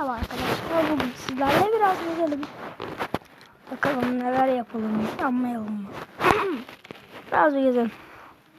Tamam arkadaşlar bugün sizlerle biraz gezelim. Bakalım neler yapalım yapmayalım mı? biraz bir gezelim.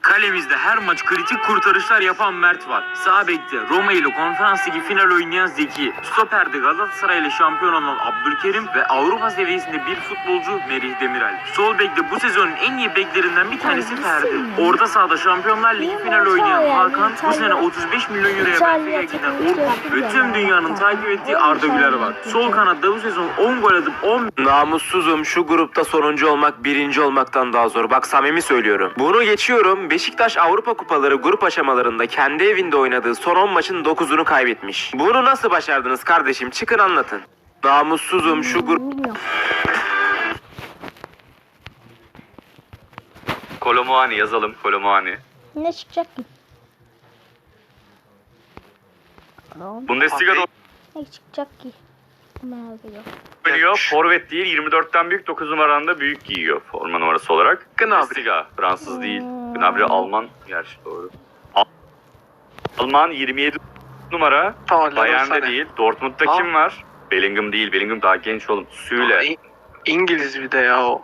Kalemizde her maç kritik kurtarışlar yapan Mert var. Sağ bekte Roma ile konferans ligi final oynayan Zeki. Stoperde Galatasaray ile şampiyon olan Abdülkerim ve Avrupa seviyesinde bir futbolcu Merih Demiral. Sol bekte bu sezonun en iyi beklerinden bir tanesi Ferdi. Orta sahada Şampiyonlar Ligi final oynayan Hakan, bu sene 35 milyon euroya Benfica'ya giden Orkun ve tüm dünyanın takip ettiği Arda Güler var. Sol kanatta bu sezon 10 gol atıp 10 Namussuzum şu grupta sonuncu olmak birinci olmaktan daha zor. Bak samimi söylüyorum. Bunu geçiyorum. Beşiktaş Avrupa Kupaları grup aşamalarında kendi evinde oynadığı son 10 maçın 9'unu kaybetmiş. Bunu nasıl başardınız kardeşim? Çıkın anlatın. Namussuzum şu grup... Kolomuani yazalım Kolomuani. Ne çıkacak ki? Bundesliga'da Ne çıkacak ki? Merak ediyorum. oynuyor. Forvet değil 24'ten büyük 9 numaran da büyük giyiyor forma numarası olarak. Bundesliga Fransız değil. Hmm. Gnabry Alman. Gerçi doğru. Al- Alman 27 numara. Tamam, Bayern'de değil. Dortmund'da Aa. kim var? Bellingham değil. Bellingham daha genç oğlum. Süle. İngiliz bir de ya o.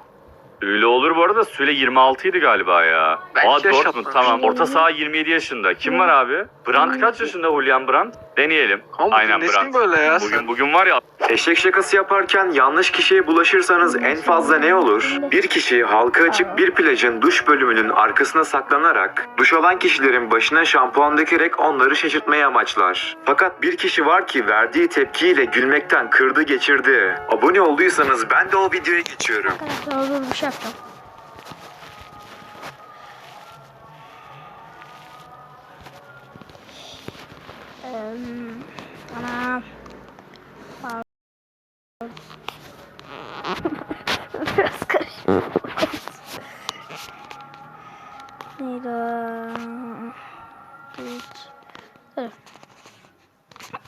Süle olur bu arada. Süle 26 idi galiba ya. Belki Aa Dortmund tamam. Orta saha 27 yaşında. Kim var abi? Brandt kaç yaşında Julian Brandt? Deneyelim. Ama Aynen Brandt. böyle ya Bugün sen? bugün var ya Eşek şakası yaparken yanlış kişiye bulaşırsanız en fazla ne olur? Bir kişi halka açık bir plajın duş bölümünün arkasına saklanarak duş alan kişilerin başına şampuan dökerek onları şaşırtmayı amaçlar. Fakat bir kişi var ki verdiği tepkiyle gülmekten kırdı geçirdi. Abone olduysanız ben de o videoya geçiyorum. Arkadaşlar dur bir. O? Hiç. Dur.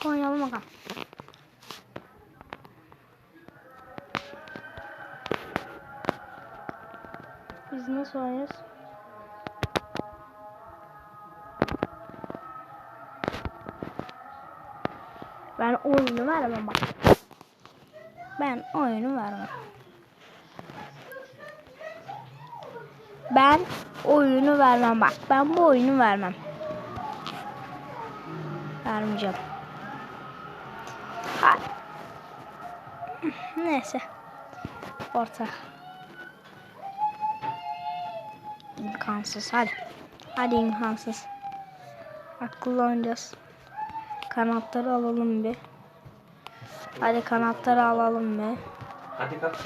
Oynayalım bakalım. Biz nasıl oynuyoruz? Ben oyunu vermem bak. Ben oyunu vermem. Ben oyunu vermem bak. Ben bu oyunu vermem. Vermeyeceğim. Ha. Neyse. Orta. İmkansız hadi. Hadi imkansız. Akıllı oynayacağız. Kanatları alalım bir. Hadi kanatları alalım bir. Hadi kalk.